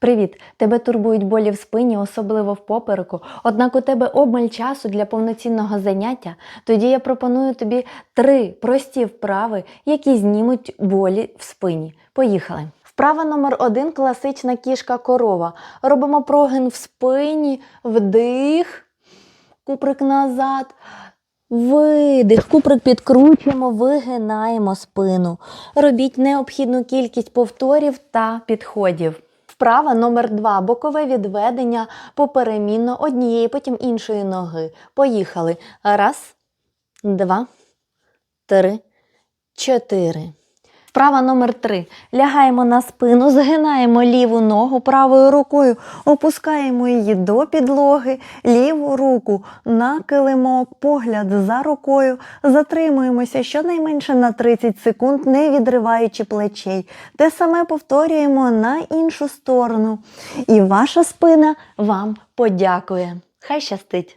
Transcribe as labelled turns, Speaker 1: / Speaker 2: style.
Speaker 1: Привіт! Тебе турбують болі в спині, особливо в попереку. Однак у тебе обмаль часу для повноцінного заняття. Тоді я пропоную тобі три прості вправи, які знімуть болі в спині. Поїхали! Вправа номер один класична кішка корова. Робимо прогин в спині, вдих, куприк назад. Видих, куприк підкручуємо, вигинаємо спину. Робіть необхідну кількість повторів та підходів. Вправа номер два. Бокове відведення поперемінно однієї, потім іншої ноги. Поїхали. Раз, два, три, чотири. Вправа номер три. Лягаємо на спину, згинаємо ліву ногу правою рукою, опускаємо її до підлоги, ліву руку на килимок, погляд за рукою, затримуємося щонайменше на 30 секунд, не відриваючи плечей. Те саме повторюємо на іншу сторону. І ваша спина вам подякує. Хай щастить!